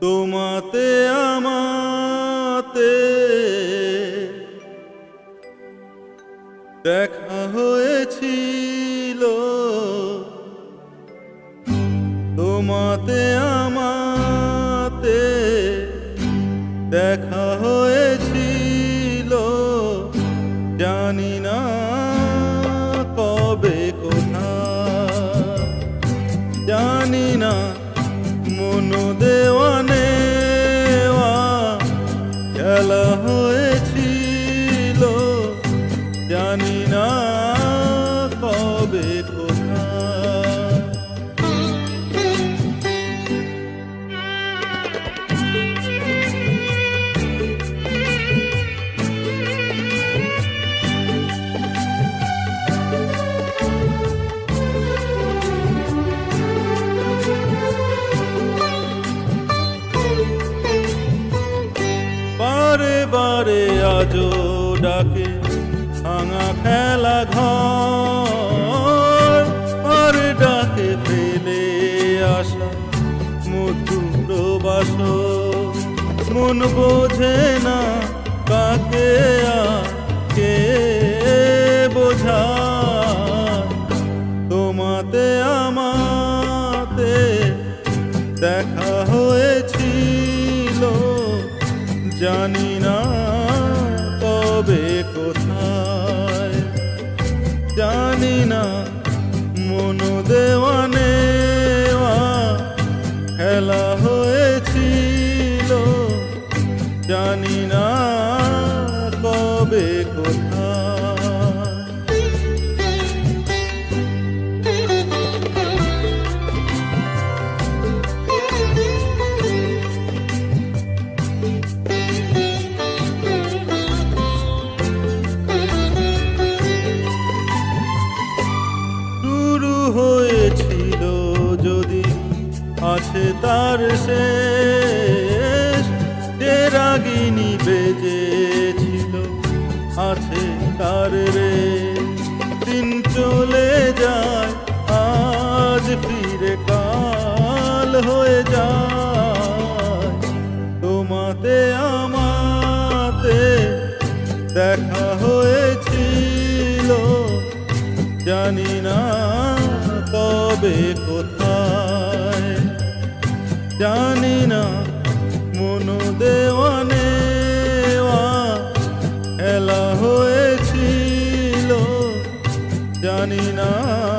তোমাতে আমাতে। দেখা হয়েছিল। তোমাতে আমাতে। দেখা হয়েছিল। জানি না কবে কোথায় জানি না মন দেওয়ানে খেলা হয়েছিল। জানি বারে আজো ডাকে ভাঙা খেলা ঘর। আর ডাকে ফেলে আসা মধুর বাস মন বোঝে না কাকে কে বোঝা তোমাতে, আমাতে দেখা জানি না তবে কোথায়। জানি না মন দেওয়ানে হয়েছিল যদি আছে তার যে রাগিনী বেজেছিল, আছে তার রে। দিন চলে যায়, আজ ফিরে কাল হয়ে যায়। তোমাতে, আমাতে দেখা হয়েছিল, জানি না তবে কোথায়? জানি না মন দেওয়ানে এলা হয়েছিল। জানি না।